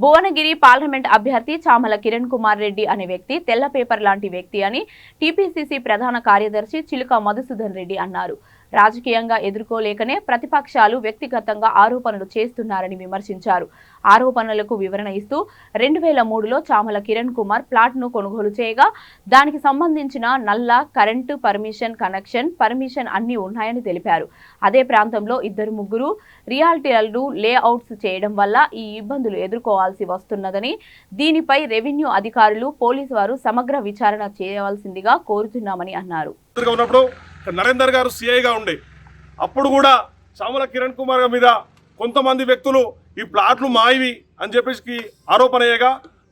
Bhuvanagiri parliament అభ్యర్థి చామల కిరణ్ కుమార్ రెడ్డి అనే వ్యక్తి తెల్ల పేపర్ లాంటి వ్యక్తి అని టీపీసీసీ ప్రధాన కార్యదర్శి చిలుక మధుసూదన్ రెడ్డి అన్నారు. రాజకీయంగా ఎదుర్కోలేకనే ప్రతిపక్షాలు వ్యక్తిగతంగా ఆరోపణలు చేస్తున్నారని విమర్శించారు. ఆరోపణలకు వివరణ ఇస్తూ రెండు వేల మూడులో చామల కిరణ్ కుమార్ ప్లాట్ను కొనుగోలు చేయగా దానికి సంబంధించిన నల్ల కరెంటు పర్మిషన్ కనెక్షన్ పర్మిషన్ అన్ని ఉన్నాయని తెలిపారు. అదే ప్రాంతంలో ఇద్దరు ముగ్గురు రియాలిటీలను లేఅవుట్స్ చేయడం వల్ల ఈ ఇబ్బందులు ఎదుర్కోవాల్సి వస్తున్నదని దీనిపై రెవెన్యూ అధికారులు పోలీసు వారు సమగ్ర విచారణ చేయవలసిందిగా కోరుతున్నామని అన్నారు. నరేందర్ గారు సిఐగా ఉండే. అప్పుడు కూడా చామల కిరణ్ కుమార్ మీద కొంతమంది వ్యక్తులు ఈ ప్లాట్లు మాయివి అని చెప్పేసి ఆరోపణ అయ్యగా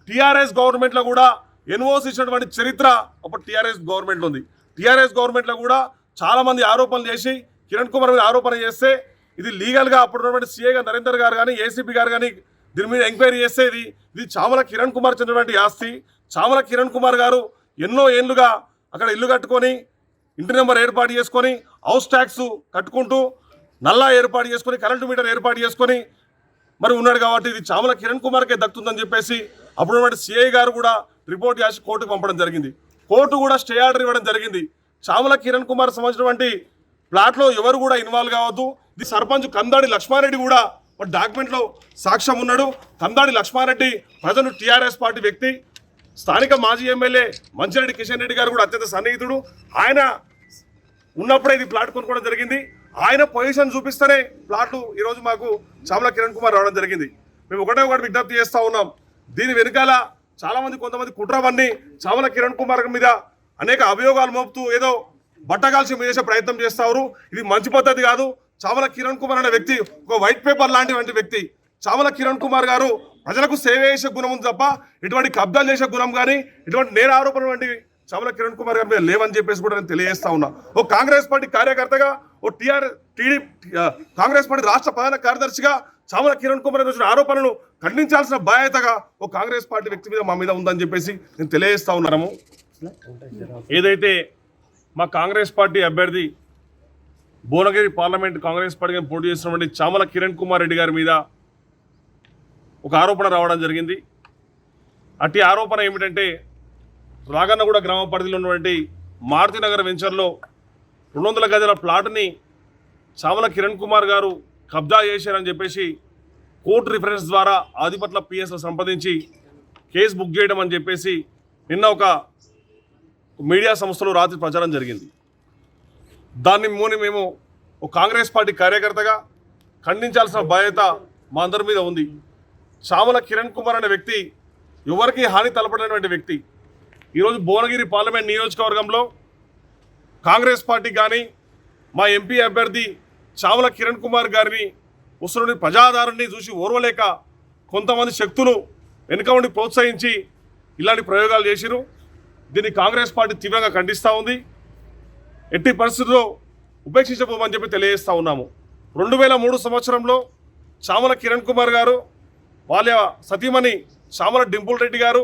టీఆర్ఎస్ గవర్నమెంట్లో కూడా ఎన్ఓసి ఇచ్చినటువంటి చరిత్ర అప్పుడు టీఆర్ఎస్ గవర్నమెంట్ ఉంది. టీఆర్ఎస్ గవర్నమెంట్లో కూడా చాలామంది ఆరోపణలు చేసి కిరణ్ కుమార్ మీద ఆరోపణ చేస్తే ఇది లీగల్గా అప్పుడు ఉన్నటువంటి సిఐగా నరేందర్ గారు కానీ ఏసీపీ గారు కానీ దీని మీద ఎంక్వైరీ చేస్తే ఇది ఇది చామల కిరణ్ కుమార్ చెందినటువంటి ఆస్తి. చామల కిరణ్ కుమార్ గారు ఎన్నో ఏళ్ళుగా అక్కడ ఇల్లు కట్టుకొని ఇంటి నెంబర్ ఏర్పాటు చేసుకొని హౌస్ ట్యాక్స్ కట్టుకుంటూ నల్లా ఏర్పాటు చేసుకొని కరెంటు మీటర్ ఏర్పాటు చేసుకొని మరి ఉన్నాడు కాబట్టి ఇది చామల కిరణ్ కుమార్కే దక్కుతుందని చెప్పేసి అప్పుడు సిఐ గారు కూడా రిపోర్ట్ చేసి కోర్టుకు పంపడం జరిగింది. కోర్టు కూడా స్టే ఆర్డర్ ఇవ్వడం జరిగింది. చామల కిరణ్ కుమార్ సంబంధించినటువంటి ప్లాట్లో ఎవరు కూడా ఇన్వాల్వ్ కావద్దు. ఇది సర్పంచ్ కందాడి లక్ష్మారెడ్డి కూడా ఒక డాక్యుమెంట్లో సాక్ష్యం ఉన్నాడు. కందాడి లక్ష్మారెడ్డి ప్రజలు టీఆర్ఎస్ పార్టీ వ్యక్తి. స్థానిక మాజీ ఎమ్మెల్యే మంచిరెడ్డి కిషన్ రెడ్డి గారు కూడా అత్యంత సన్నిహితుడు. ఆయన ఉన్నప్పుడే ఇది ప్లాట్ కొనుక్కోవడం జరిగింది. ఆయన పొజిషన్ చూపిస్తేనే ప్లాట్లు ఈరోజు మాకు చామల కిరణ్ కుమార్ రావడం జరిగింది. మేము ఒకటే ఒకటి విజ్ఞప్తి చేస్తూ ఉన్నాం. దీని వెనకాల చాలామంది కొంతమంది కుట్రవన్నీ చామల కిరణ్ కుమార్ మీద అనేక అభియోగాలు మోపుతూ ఏదో బట్టగాల్సి చేసే ప్రయత్నం చేస్తారు ఇది మంచి పద్ధతి కాదు. చామల కిరణ్ కుమార్ అనే వ్యక్తి ఒక వైట్ పేపర్ లాంటి వంటి వ్యక్తి. చామల కిరణ్ కుమార్ గారు ప్రజలకు సేవ చేసే గుణం ఉంది తప్ప ఇటువంటి కబ్జాలు చేసే గుణం కానీ ఇటువంటి నేర ఆరోపణ వంటివి చామల కిరణ్ కుమార్ గారి మీద లేవని చెప్పేసి కూడా నేను తెలియజేస్తా ఉన్నా. ఓ కాంగ్రెస్ పార్టీ కార్యకర్తగా ఓ టీఆర్ టీడీ కాంగ్రెస్ పార్టీ రాష్ట్ర ప్రధాన కార్యదర్శిగా చామల కిరణ్ కుమార్ వచ్చిన ఆరోపణలు ఖండించాల్సిన బాధ్యతగా ఓ కాంగ్రెస్ పార్టీ వ్యక్తి మీద మా మీద ఉందని చెప్పేసి నేను తెలియజేస్తా ఉన్నాము ఏదైతే మా కాంగ్రెస్ పార్టీ అభ్యర్థి భువనగిరి పార్లమెంట్ కాంగ్రెస్ పార్టీగా పోటీ చేసినటువంటి చామల కిరణ్ కుమార్ రెడ్డి గారి మీద ఒక ఆరోపణ రావడం జరిగింది. అట్టి ఆరోపణ ఏమిటంటే రాగన్నగూడ గ్రామ పరిధిలో ఉన్నటువంటి మారుతినగర్ వెంచర్లో రెండు వందల గజల ప్లాట్ని చావల కిరణ్ కుమార్ గారు కబ్జా చేశారని చెప్పేసి కోర్టు రిఫరెన్స్ ద్వారా ఆదిపట్ల పిఎస్లో సంప్రదించి కేసు బుక్ చేయడం అని చెప్పేసి నిన్న ఒక మీడియా సంస్థలో రాత్రి ప్రచారం జరిగింది. దాన్ని మూని మేము ఒక కాంగ్రెస్ పార్టీ కార్యకర్తగా ఖండించాల్సిన బాధ్యత మా అందరి మీద ఉంది. చామల కిరణ్ కుమార్ అనే వ్యక్తి ఎవరికి హాని తలపడినటువంటి వ్యక్తి ఈరోజు భువనగిరి పార్లమెంట్ నియోజకవర్గంలో కాంగ్రెస్ పార్టీ కానీ మా ఎంపీ అభ్యర్థి చామల కిరణ్ కుమార్ గారిని ఉసురుని ప్రజాదారుణ్ణి చూసి ఓర్వలేక కొంతమంది శక్తులు వెనుక ఉండి ప్రోత్సహించి ఇలాంటి ప్రయోగాలు చేసిరు దీన్ని కాంగ్రెస్ పార్టీ తీవ్రంగా ఖండిస్తూ ఉంది. ఎట్టి పరిస్థితుల్లో ఉపేక్షించబోమని చెప్పి తెలియజేస్తూ ఉన్నాము. రెండు వేల మూడు సంవత్సరంలో చామల కిరణ్ కుమార్ గారు వాళ్ళ సతీమణి చామల డింపుల్ రెడ్డి గారు